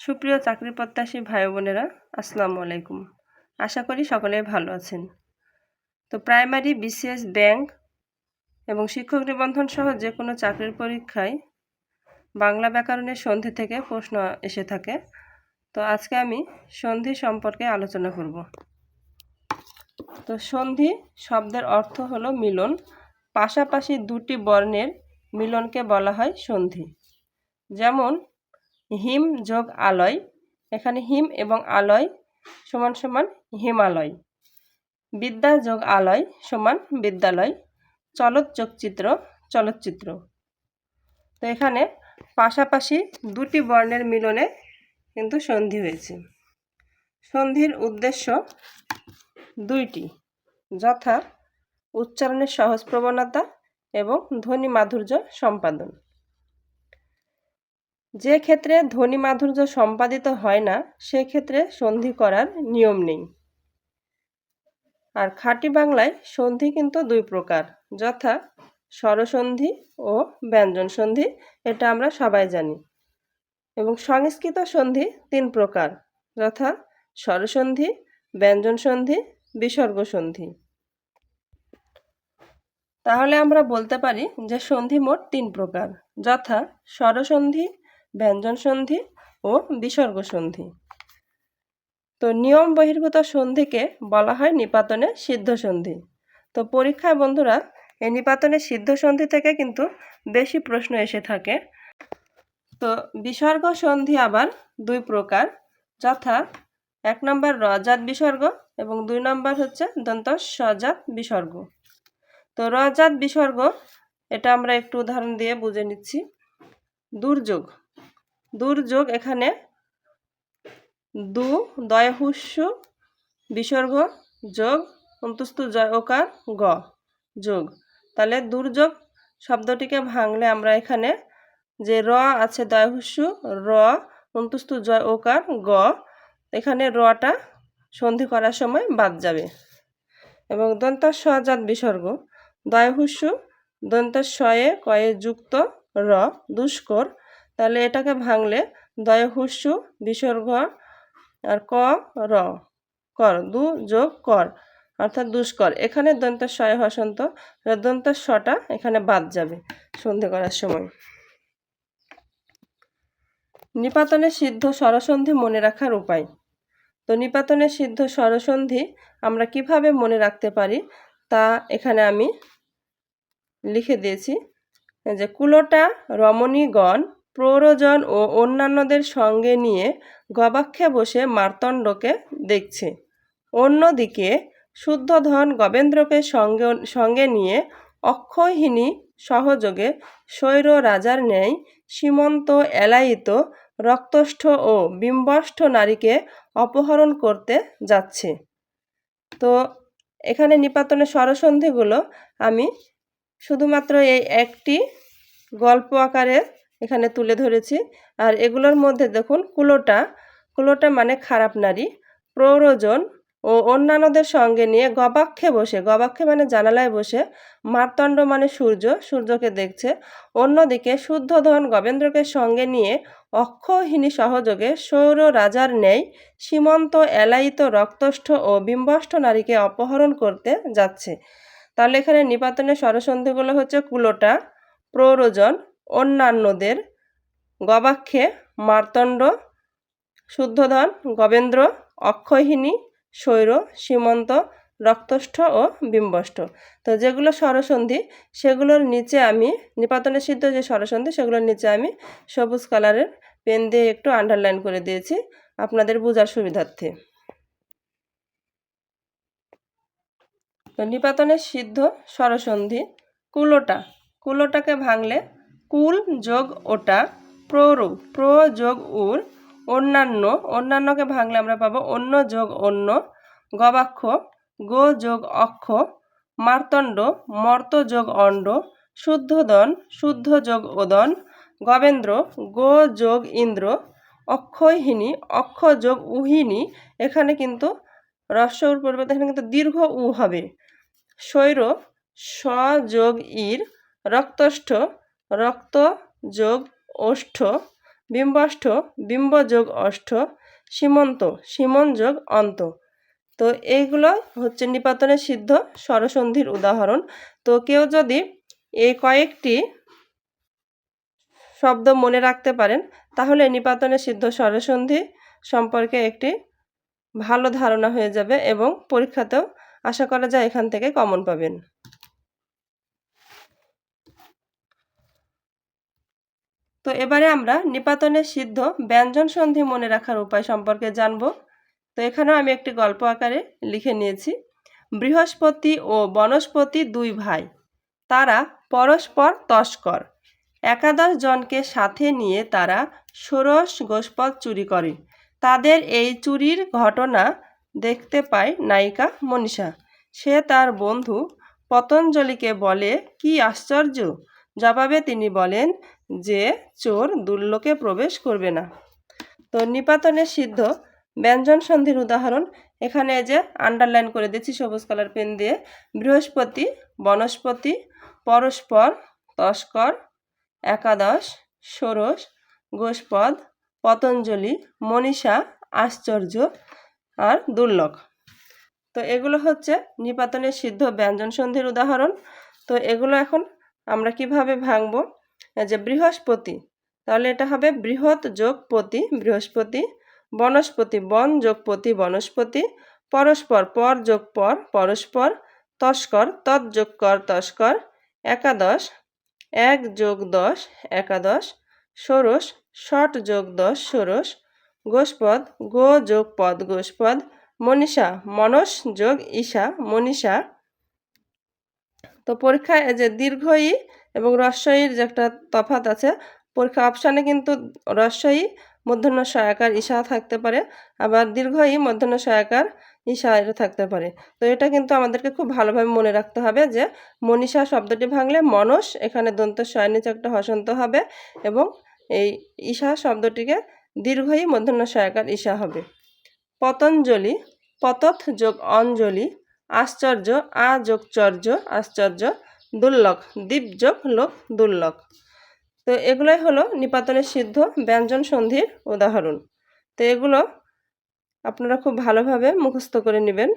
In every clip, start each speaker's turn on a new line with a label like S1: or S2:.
S1: সুপ্রিয় চাকরি প্রত্যাশী ভাই বোনেরা, আসসালামু আলাইকুম। আশা করি সকলে ভালো আছেন। তো প্রাইমারি, বিসিএস, ব্যাংক এবং শিক্ষক নিবন্ধন সহ যে কোনো চাকরির পরীক্ষায় বাংলা ব্যাকরণের সন্ধি থেকে প্রশ্ন এসে থাকে। তো আজকে আমি সন্ধি সম্পর্কে আলোচনা করব। তো সন্ধি শব্দের অর্থ হলো মিলন। পাশাপাশি দুটি বর্ণের মিলনকে বলা হয় সন্ধি। যেমন হিম যোগ আলয়। এখানে হিম এবং আলয় সমান সমান হিমালয়। বিদ্যা যোগ আলয় সমান বিদ্যালয়। চলত যোগ চিত্র চলচ্চিত্র তো এখানে পাশাপাশি দুটি বর্ণের মিলনে কিন্তু সন্ধি হয়েছে। সন্ধির উদ্দেশ্য দুইটি, যথা উচ্চারণের সহজ প্রবণতা এবং ধ্বনি মাধুর্য সম্পাদন। যে ক্ষেত্রে ধ্বনি মাধুর্য সম্পাদিত হয় না সেক্ষেত্রে সন্ধি করার নিয়ম নেই। আর খাঁটি বাংলায় সন্ধি কিন্তু দুই প্রকার, যথা স্বরসন্ধি ও ব্যঞ্জন সন্ধি, এটা আমরা সবাই জানি। এবং সংস্কৃত সন্ধি তিন প্রকার, যথা স্বরসন্ধি, ব্যঞ্জন সন্ধি, বিসর্গ সন্ধি। তাহলে আমরা বলতে পারি যে সন্ধি মোট তিন প্রকার, যথা স্বরসন্ধি ব্যঞ্জন সন্ধি ও বিসর্গ সন্ধি। তো নিয়ম বহির্ভূত সন্ধিকে বলা হয় নিপাতনে সিদ্ধ সন্ধি। তো পরীক্ষায় বন্ধুরা, এই নিপাতনে সিদ্ধ সন্ধি থেকে কিন্তু বেশি প্রশ্ন এসে থাকে। তো বিসর্গ সন্ধি আবার দুই প্রকার, যথা এক নম্বর রজাত বিসর্গ এবং দুই নম্বর হচ্ছে দন্ত সজাত বিসর্গ। তো রজাত বিসর্গ, এটা আমরা একটু উদাহরণ দিয়ে বুঝে নিচ্ছি। দুর্যোগ। দুর্যোগ এখানে দু, দয়হুস্য, বিসর্গ, যোগ অন্তস্তু জয় ওকার গ, যোগ। তাহলে দুর্যোগ শব্দটিকে ভাঙলে আমরা এখানে যে র আছে দয়হুস্য, র অন্তস্তু জয় ওকার গ, এখানে রটা সন্ধি করার সময় বাদ যাবে। এবং দন্ত সজাত বিসর্গ, দয়হুস্য দন্ত শয়ে কয়ে যুক্ত র, দুষ্কর তাহলে এটাকে ভাঙলে দয় হুস্য বিসর্গ আর ক, র, কর, দু যোগ কর, অর্থাৎ দুষ্কর। এখানে দন্ত শয় হসন্ত দন্ত শটা এখানে বাদ যাবে সন্ধে করার সময়। নিপাতনের সিদ্ধ স্বরসন্ধি মনে রাখার উপায়। তো নিপাতনের সিদ্ধ স্বরসন্ধি আমরা কীভাবে মনে রাখতে পারি? তা এখানে আমি লিখে দিয়েছি। যে কুলোটা রমণীগণ প্রয়োজন ও অন্যান্যদের সঙ্গে নিয়ে গবাক্ষে বসে মার্তণ্ডকে দেখছে। অন্যদিকে শুদ্ধধন গবেন্দ্রকে সঙ্গে সঙ্গে নিয়ে অক্ষয়হীনী সহযোগে স্বৈর রাজার ন্যায় সীমন্ত এলায়িত রক্তষ্ঠ ও বিম্বষ্ঠ নারীকে অপহরণ করতে যাচ্ছে। তো এখানে নিপাতনের স্বরসন্ধিগুলো আমি শুধুমাত্র এই একটি গল্প আকারে এখানে তুলে ধরেছি। আর এগুলোর মধ্যে দেখুন, কুলোটা কুলোটা মানে খারাপ নারী, প্রয়োজন ও অন্যান্যদের সঙ্গে নিয়ে গবাক্ষে বসে, গবাক্ষে মানে জানালায় বসে, মারতণ্ড মানে সূর্য, সূর্যকে দেখছে। অন্যদিকে শুদ্ধ ধন গবেন্দ্রকে সঙ্গে নিয়ে অক্ষহীনী সহযোগে সৌর রাজার ন্যায় সীমন্ত এলায়িত রক্তষ্ঠ ও বিম্বষ্ঠ নারীকে অপহরণ করতে যাচ্ছে। তাহলে এখানে নিপাতনের স্বরসন্ধিগুলো হচ্ছে কুলোটা, প্রয়োজন অন্যান্যদের গবাক্ষে মার্তণ্ড শুদ্ধধন গবেন্দ্র, অক্ষয়হিনী শৈর সীমন্ত, রক্তষ্ঠ ও বিম্বষ্ঠ তো যেগুলো স্বরসন্ধি, সেগুলোর নিচে আমি নিপাতনের সিদ্ধ যে স্বরসন্ধি, সেগুলোর নিচে আমি সবুজ কালারের পেন দিয়ে একটু আন্ডারলাইন করে দিয়েছি আপনাদের বোঝার সুবিধার্থে। তো নিপাতনের সিদ্ধ স্বরসন্ধি, কুলোটা। কুলোটাকে ভাঙলে কুল যোগ ওটা, প্ররু, প্র যোগ উর, অন্যান্য, অন্যান্যকে ভাঙলে আমরা পাবো অন্য যোগ অন্য, গবাক্ষ, গো যোগ অক্ষ, মার্তণ্ড, মর্ত যোগ অণ্ড শুদ্ধদন শুদ্ধ যোগ ওদন, গবেন্দ্র, গো যোগ ইন্দ্র, অক্ষয়হীনী, অক্ষ যোগ উহিনী, এখানে কিন্তু রস্যর পরিবর্তে এখানে কিন্তু দীর্ঘ উ হবে। শৈর, স যোগ ইর, রক্তষ্ঠ রক্ত যোগ ওষ্ঠ বিম্বষ্ঠ বিম্ব যোগ অষ্ঠ, সীমন্ত, সীমন যোগ অন্ত। তো এইগুলো হচ্ছে নিপাতনের সিদ্ধ স্বরসন্ধির উদাহরণ। তো কেউ যদি এই কয়েকটি শব্দ মনে রাখতে পারেন, তাহলে নিপাতনের সিদ্ধ স্বরসন্ধি সম্পর্কে একটি ভালো ধারণা হয়ে যাবে এবং পরীক্ষাতেও আশা করা যায় এখান থেকে কমন পাবেন। তো এবারে আমরা নিপাতনের সিদ্ধ ব্যঞ্জন সন্ধি মনে রাখার উপায় সম্পর্কে জানব। তো এখানেও আমি একটি গল্প আকারে লিখে নিয়েছি। বৃহস্পতি ও বনস্পতি দুই ভাই, তারা পরস্পর তস্কর। একাদশ জনকে সাথে নিয়ে তারা ষোড়শ গোষ্পদ চুরি করে। তাদের এই চুরির ঘটনা দেখতে পায় নায়িকা মনীষা। সে তার বন্ধু পতঞ্জলিকে বলে, কি আশ্চর্য। জবাবে তিনি বলেন যে চোর দুর্লোকে প্রবেশ করবে না। তো নিপাতনের সিদ্ধ ব্যঞ্জন সন্ধির উদাহরণ। এখানে যে আন্ডারলাইন করে দিচ্ছি সবুজ কালার পেন দিয়ে। বৃহস্পতি, বনস্পতি, পরস্পর, তস্কর, একাদশ, ষোড়শ, গোষ্পদ, পতঞ্জলি, মনীষা, আশ্চর্য আর দুর্লভ। তো এগুলো হচ্ছে নিপাতনের সিদ্ধ ব্যঞ্জন সন্ধির উদাহরণ। তো এগুলো এখন আমরা কীভাবে ভাঙব? যে বৃহস্পতি, তাহলে এটা হবে বৃহৎ যোগ পতি, বৃহস্পতি, বনস্পতি, বন যোগ পতি, বনস্পতি, পরস্পর পর যোগ পর, পরস্পর, তস্কর তৎযোগ কর, তস্কর, একাদশ, এক যোগ দশ, একাদশ, ষোড়শ, ষট যোগ দশ, ষোড়শ, গোষ্পদ, গো যোগ পদ, গোষ্পদ, মনীষা, মনস যোগ ঈশা, মনীষা। তো পরীক্ষায় যে দীর্ঘ ই এবং রস্বইর যে একটা তফাত আছে, পরীক্ষা অপশানে কিন্তু রস্বই মধ্যাহ্ন সহায়কার ঈশা থাকতে পারে, আবার দীর্ঘই মধ্যাহ্ন সহায়কার ঈশা এটা থাকতে পারে। তো এটা কিন্তু আমাদেরকে খুব ভালোভাবে মনে রাখতে হবে যে, মনীষা শব্দটি ভাঙলে মনস, এখানে দন্ত নিচে একটা হসন্ত হবে এবং এই ঈশা শব্দটিকে দীর্ঘই মধ্যাহ্ন সহায়কার ঈশা হবে। পতঞ্জলি পতথ যোগ অঞ্জলি, আশ্চর্য, আ যোগ চর্য, আশ্চর্য দুর্লভ দ্বীপ যোগ লোক দুর্লভ। তো এগুলোই হলো নিপাতনের সিদ্ধ ব্যঞ্জন সন্ধির উদাহরণ। তো এগুলো আপনারা খুব ভালোভাবে মুখস্থ করে নেবেন,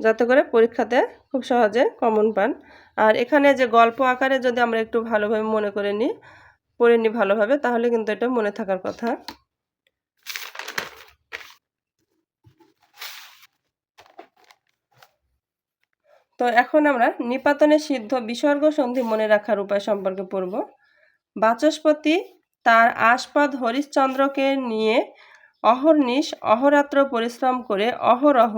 S1: যাতে করে পরীক্ষাতে খুব সহজে কমন পান। আর এখানে যে গল্প আকারে যদি আমরা একটু ভালোভাবে মনে করে নিই, পড়ে নিই ভালোভাবে, তাহলে কিন্তু এটা মনে থাকার কথা। তো এখন আমরা নিপাতনের সিদ্ধ বিসর্গ সন্ধি মনে রাখার উপায় সম্পর্কে পড়ব। বাচস্পতি তার আশপদ হরিশ্চন্দ্রকে নিয়ে অহর্নিশ, অহরাত্র পরিশ্রম করে অহরহ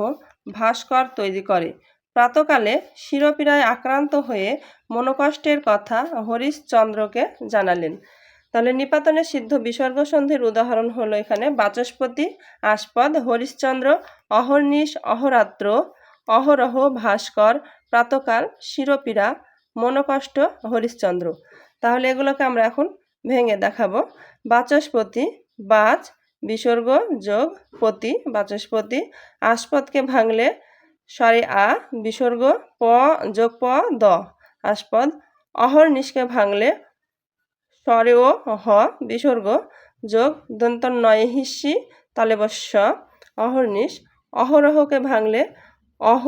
S1: ভাস্কর তৈরি করে। প্রাতকালে শিরপীড়ায় আক্রান্ত হয়ে মনোকষ্টের কথা হরিশ্চন্দ্রকে জানালেন। তাহলে নিপাতনের সিদ্ধ বিসর্গ সন্ধির উদাহরণ হলো এখানে বাচস্পতি আস্পদ হরিশ্চন্দ্র, অহর্নিশ, অহরাত্র অহরহ ভাস্কর, প্রাতকাল, শিরপীড়া, মনোকষ্ট, হরিশ্চন্দ্র। তাহলে এগুলোকে আমরা এখন ভেঙে দেখাবো। বাচস্পতি, বাচ, বিসর্গ, যোগ, পতি, বাচস্পতি আস্পদকে ভাঙলে সরি আ, বিসর্গ, প, যোগ প, দ। আস্পদ, অহর্নিশকে ভাঙলে সরে ও, হ, বিসর্গ, যোগ দন্ত নয় হিস্যি তালেবস্য, অহর্নিশ, অহরহকে ভাঙলে অহ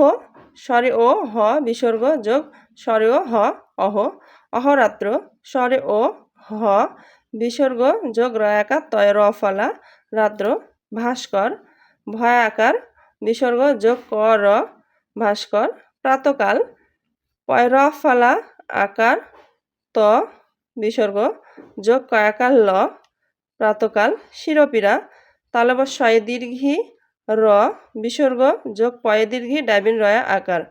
S1: স্বরে ও হ বিসর্গ যোগ স্বরে ও হ অহ। অহরাত্র স্বরে ও হ বিসর্গ যোগ রয়াকার তয় র ফলা রাত্র ভাস্কর ভয়াকার বিসর্গ যোগ ক র ভাস্কর প্রাতকাল পয়রফলা আকার ত বিসর্গ যোগ কয়াকার ল প্রাতকাল শিরপীরা তালবস্বয় দীর্ঘি র, বিসর্গ, যোগ পয়ে দীর্ঘি ডাইবিন রয়া, আকার।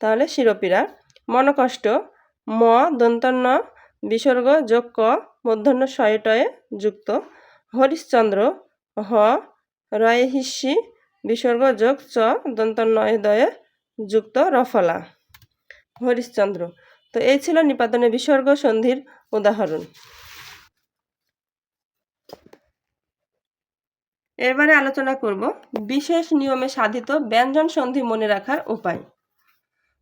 S1: তাহলে শিরপীরা। মনকষ্ট, ম, দন্তন্য, বিসর্গ, যোগ ক, মধ্যাহ্ন শয়টয়ে যুক্ত। হরিশ্চন্দ্র, হ, রয়ে হিস্যি বিসর্গ, যোগ চ দন্তন্নয় দয়ে যুক্ত রফলা হরিশ্চন্দ্র। তো এই ছিল নিপাতনে বিসর্গ সন্ধির উদাহরণ। এবারে আলোচনা করব বিশেষ নিয়মে সাধিত ব্যঞ্জন সন্ধি মনে রাখার উপায়।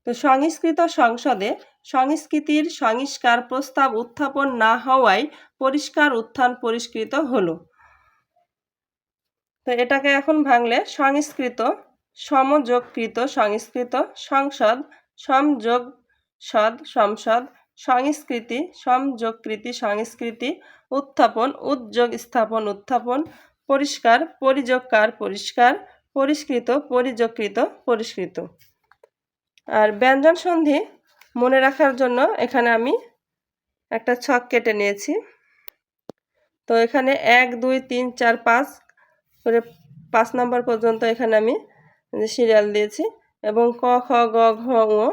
S1: তো সংস্কৃত সংসদে সংস্কৃতির সংস্কার প্রস্তাব উত্থাপন না হওয়ায় পরিষ্কার উত্থান পরিষ্কৃত হলো। তো এটাকে এখন ভাঙলে সংস্কৃত, সমযোগকৃত সংস্কৃত, সংসদ, সমযোগ, সদ সংসদ সংস্কৃতি, সমযোগকৃতি সংস্কৃতি, উত্থাপন, উদ্যোগ, স্থাপন, উত্থাপন পরিষ্কার, পরিযোগকার, পরিষ্কার, পরিষ্কৃত, পরিযোগকৃত, পরিষ্কৃত। আর ব্যঞ্জন সন্ধি মনে রাখার জন্য এখানে আমি একটা ছক কেটে নিয়েছি। তো এখানে এক, দুই, তিন, চার, পাঁচ করে পাঁচ নাম্বার পর্যন্ত এখানে আমি সিরিয়াল দিয়েছি এবং ক, খ, গ, ঘ ও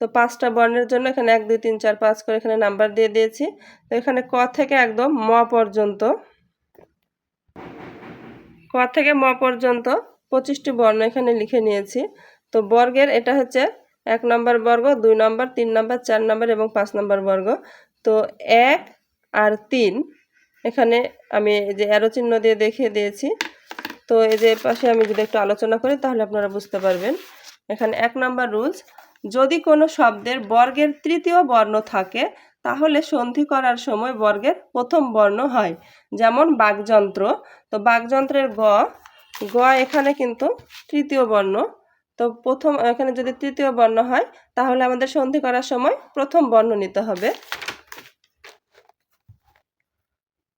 S1: তো পাঁচটা বর্ণের জন্য এখানে এক, দুই, তিন, চার, পাঁচ করে এখানে নাম্বার দিয়ে দিয়েছি। তো এখানে ক থেকে একদম ম পর্যন্ত ক থেকে ম পর্যন্ত পঁচিশটি বর্ণ এখানে লিখে নিয়েছি। তো বর্গের এটা হচ্ছে এক নম্বর বর্গ, দুই নম্বর, তিন নম্বর, চার নম্বর এবং পাঁচ নম্বর বর্গ। তো এক আর তিন এখানে আমি যে অ্যারো চিহ্ন দিয়ে দেখিয়ে দিয়েছি। তো এই যে পাশে আমি যদি একটু আলোচনা করি তাহলে আপনারা বুঝতে পারবেন। এখানে এক নম্বর রুলস যদি কোনো শব্দের বর্গের তৃতীয় বর্ণ থাকে তাহলে সন্ধি করার সময় বর্গের প্রথম বর্ণ হয়। যেমন বাকযন্ত্র তো বাকযন্ত্রের গ গ এখানে কিন্তু তৃতীয় বর্ণ। তো প্রথম, এখানে যদি তৃতীয় বর্ণ হয়, তাহলে আমাদের সন্ধি করার সময় প্রথম বর্ণ নিতে হবে।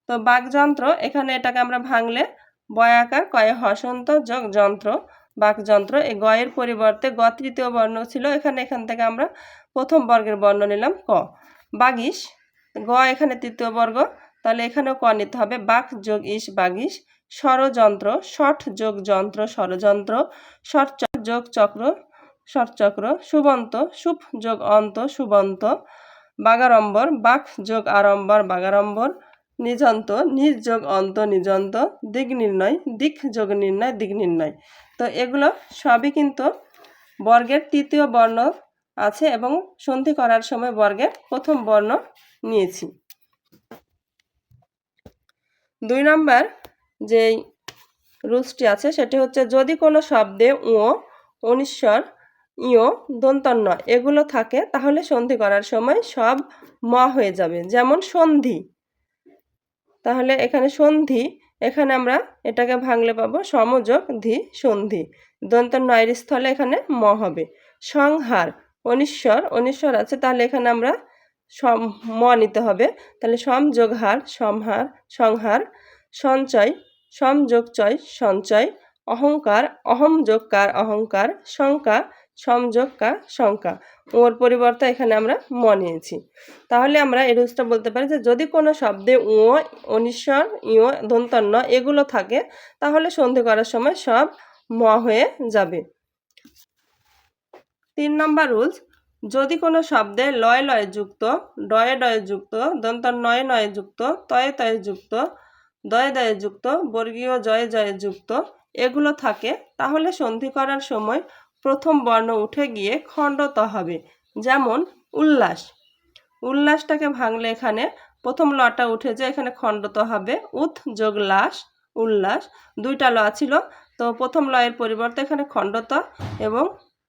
S1: তো বাকযন্ত্র এখানে এটাকে আমরা ভাঙলে বয়াকার কয়ে হসন্ত, যোগ যন্ত্র বাকযন্ত্র এই গয়ের পরিবর্তে গ তৃতীয় বর্ণ ছিল। এখানে এখান থেকে আমরা প্রথম বর্গের বর্ণ নিলাম ক। বাগিস গ এখানে তৃতীয় বর্গ, তাহলে এখানেও ক নিতে হবে, বাক যোগ ইস বাগিস ষড়যন্ত্র, ষট যোগ যন্ত্র, ষড়যন্ত্র, ষট যোগ চক্র ষটচক্র সুবন্ত সুপ যোগ অন্ত, সুবন্ত বাগাড়ম্বর বাক যোগ আড়ম্বর বাগাড়ম্বর নিযন্ত নিজ যোগ অন্ত নিযন্ত দিক নির্ণয়, দিক যোগ নির্ণয় দিক নির্ণয়। তো এগুলো সবই কিন্তু বর্গের তৃতীয় বর্ণ আছে এবং সন্ধি করার সময় বর্গের প্রথম বর্ণ নিয়েছি। দুই নম্বর যেই রুলসটি আছে সেটি হচ্ছে, যদি কোনো শব্দে ও অনিশ্বর, ইয়, দন্তন্য এগুলো থাকে, তাহলে সন্ধি করার সময় সব ম হয়ে যাবে। যেমন সন্ধি। তাহলে এখানে সন্ধি, এখানে আমরা এটাকে ভাঙলে পাবো সমযোগ, ধি, সন্ধি। দন্ত নয়ের স্থলে এখানে ম হবে। সংহার। অনিশ্বর অনিশ্বর আছে, তাহলে এখানে আমরা সম, ম নিতে হবে। তাহলে সম সমযোগহার সমহার সংহার, সঞ্চয় সমযোগচয় সঞ্চয়, অহংকার, অহম যোগকার অহংকার, শঙ্কা সমযোগকার শঙ্কা। ওর পরিবর্তে এখানে আমরা ম নিয়েছি। তাহলে আমরা এই রুলসটা বলতে পারি যে যদি কোনো শব্দে ও অনিশ্বর, ইয়, দন্তন্য এগুলো থাকে, তাহলে সন্ধি করার সময় সব ম হয়ে যাবে। তিন নম্বর রুলস, যদি কোনো শব্দে লয় লয় যুক্ত, ডয়ে ডয়ে যুক্ত দন্ত নয় নয় যুক্ত, তয়ে তয়ে যুক্ত, দয়ে দয়ে যুক্ত, বর্গীয় জয়ে জয়ে যুক্ত, এগুলো থাকে, তাহলে সন্ধি করার সময় প্রথম বর্ণ উঠে গিয়ে খণ্ডত হবে। যেমন, উল্লাস। উল্লাসটাকে ভাঙলে এখানে প্রথম লটা উঠে যায় এখানে খণ্ডত হবে, উৎ যোগ লাস উল্লাস, দুইটা ল ছিল, তো প্রথম লয়ের পরিবর্তে এখানে খণ্ডত এবং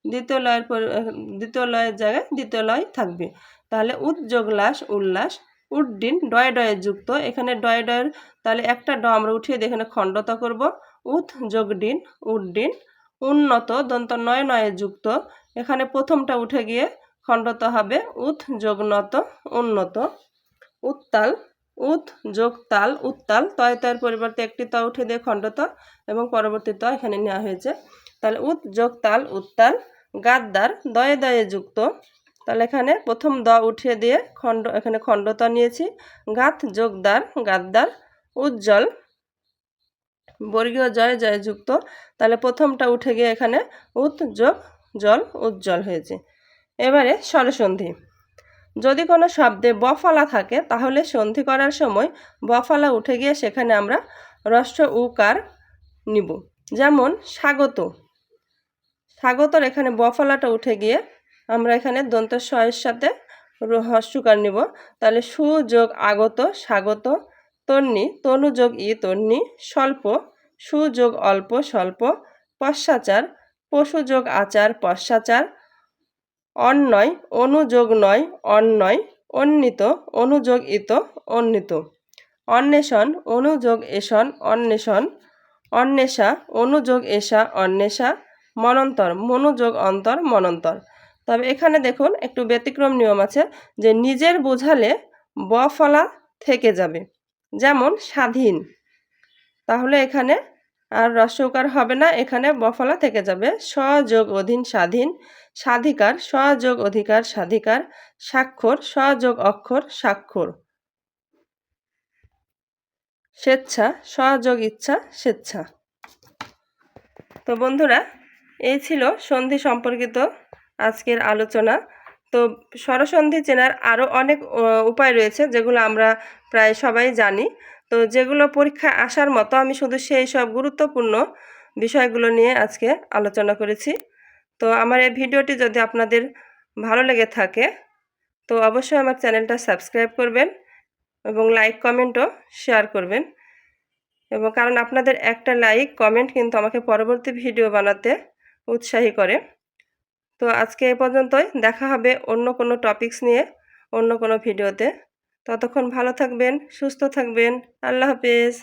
S1: দ্বিতীয় লয়ের পর দ্বিতীয় লয়ের জায়গায় দ্বিতীয় লয় থাকবে। তাহলে উদ্যোগ লাস উল্লাস, উড্ডিন, ডয়ে ডয়ে যুক্ত। এখানে ডয়ে ডয়ের, তাহলে একটা ড আমরা উঠিয়ে দিয়ে এখানে খণ্ডতা করব। উথ যোগ ডিন উড্ডিন, উন্নত দন্ত নয় নয়ে যুক্ত। এখানে প্রথমটা উঠে গিয়ে খণ্ডত হবে উথ যোগনত উন্নত। উত্তাল উত যোগ তাল উত্তাল। তয় তয়ের পরিবর্তে একটি ত উঠে দিয়ে খণ্ডত এবং পরবর্তী ত এখানে নেওয়া হয়েছে। তাহলে উত যোগ তাল উত্তাল গাদ্দার দয়ে দয়ে যুক্ত। তাহলে এখানে প্রথম দ উঠিয়ে দিয়ে খণ্ড, এখানে খণ্ডতা নিয়েছি। গাত যোগদার গাদ্দার উজ্জ্বল, বর্গীয় জয় জয় যুক্ত। তাহলে প্রথমটা উঠে গিয়ে এখানে উত যোগ জল উজ্জ্বল হয়েছে। এবারে স্বরসন্ধি। যদি কোনো শব্দে বফালা থাকে, তাহলে সন্ধি করার সময় বফালা উঠে গিয়ে সেখানে আমরা রস্য উকার নিব। যেমন স্বাগত। স্বাগতর এখানে বফলাটা উঠে গিয়ে আমরা এখানে দন্ত শয়ের সাথে হস্যকার নিব। তাহলে সুযোগ আগত, স্বাগত, তন্নি তনুযোগ ই, তন্নি, স্বল্প সুযোগ অল্প, স্বল্প, পশ্চাচার পশুযোগ আচার, পশ্চাচার অন্যয় অনুযোগ নয় অন্যয় অন্বিত অনুযোগ ইত অন্বিত অন্বেষণ অনুযোগ এষণ, অন্বেষণ, অন্বেষা অনুযোগ এষা, অন্বেষা মনন্তর, মনোযোগ অন্তর, মনন্তর। তবে এখানে দেখুন, একটু ব্যতিক্রম নিয়ম আছে যে নিজের বোঝালে ব ফলা থেকে যাবে। যেমন স্বাধীন। তাহলে এখানে আর রস্যকার হবে না, এখানে বফলা থেকে যাবে। স্বযোগ অধীন স্বাধীন, স্বাধিকার সযোগ অধিকার, স্বাধিকার, স্বাক্ষর সযোগ অক্ষর, স্বাক্ষর। স্বেচ্ছা সহযোগ ইচ্ছা, স্বেচ্ছা। তো বন্ধুরা এই ছিল সন্ধি সম্পর্কিত আজকের আলোচনা। তো স্বরসন্ধি চেনার আরও অনেক উপায় রয়েছে যেগুলো আমরা প্রায় সবাই জানি। তো যেগুলো পরীক্ষায় আসার মতো আমি শুধু সেই সব গুরুত্বপূর্ণ বিষয়গুলো নিয়ে আজকে আলোচনা করেছি। তো আমার এই ভিডিওটি যদি আপনাদের ভালো লেগে থাকে, তো অবশ্যই আমার চ্যানেলটা সাবস্ক্রাইব করবেন এবং লাইক, কমেন্টও শেয়ার করবেন। এবং কারণ আপনাদের একটা লাইক, কমেন্ট কিন্তু আমাকে পরবর্তী ভিডিও বানাতে উৎসাহী করে। তো আজকে এ পর্যন্তই। দেখা হবে অন্য কোনো টপিকস নিয়ে, অন্য কোনো ভিডিওতে ততক্ষণ ভালো থাকবেন, সুস্থ থাকবেন। আল্লাহ হাফেজ।